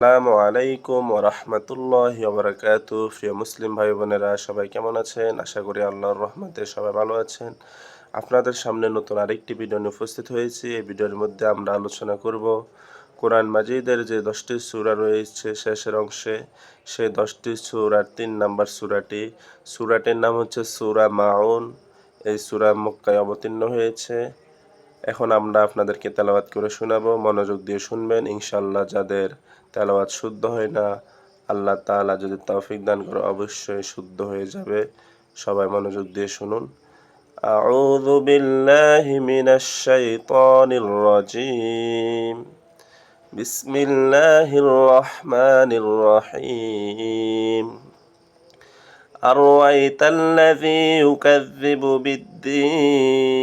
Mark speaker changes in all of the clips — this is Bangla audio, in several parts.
Speaker 1: আসসালামু আলাইকুম ওরহমতুল্লাহ ওবরাকাত প্রিয় মুসলিম ভাই বোনেরা সবাই কেমন আছেন? আশা করি আল্লাহর রহমতে সবাই ভালো আছেন। আপনাদের সামনে নতুন আরেকটি ভিডিও নিয়ে উপস্থিত হয়েছি। এই ভিডিওর মধ্যে আমরা আলোচনা করব কোরআন মাজিদের যে দশটি সূরা রয়েছে শেষের অংশে, সেই দশটি সূরার তিন নাম্বার সূরাটি। সূরাটির নাম হচ্ছে সূরা মাউন। এই সূরা মক্কায় অবতীর্ণ হয়েছে। এখন আমরা আপনাদেরকে তেলাওয়াত করে শোনাবো মনোযোগ দিয়ে শুনবেন ইনশাল্লাহ যাদের তেলাওয়াত শুদ্ধ হয় না আল্লাহ তাআলা যদি তৌফিক দান করে অবশ্যই শুদ্ধ হয়ে যাবে সবাই মনোযোগ দিয়ে শুনুন أعوذ بالله من الشيطان الرجيم بسم الله الرحمن الرحيم أرأيت الذي يكذب بالدين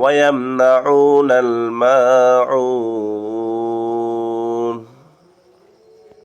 Speaker 1: ويمنعون الماعون.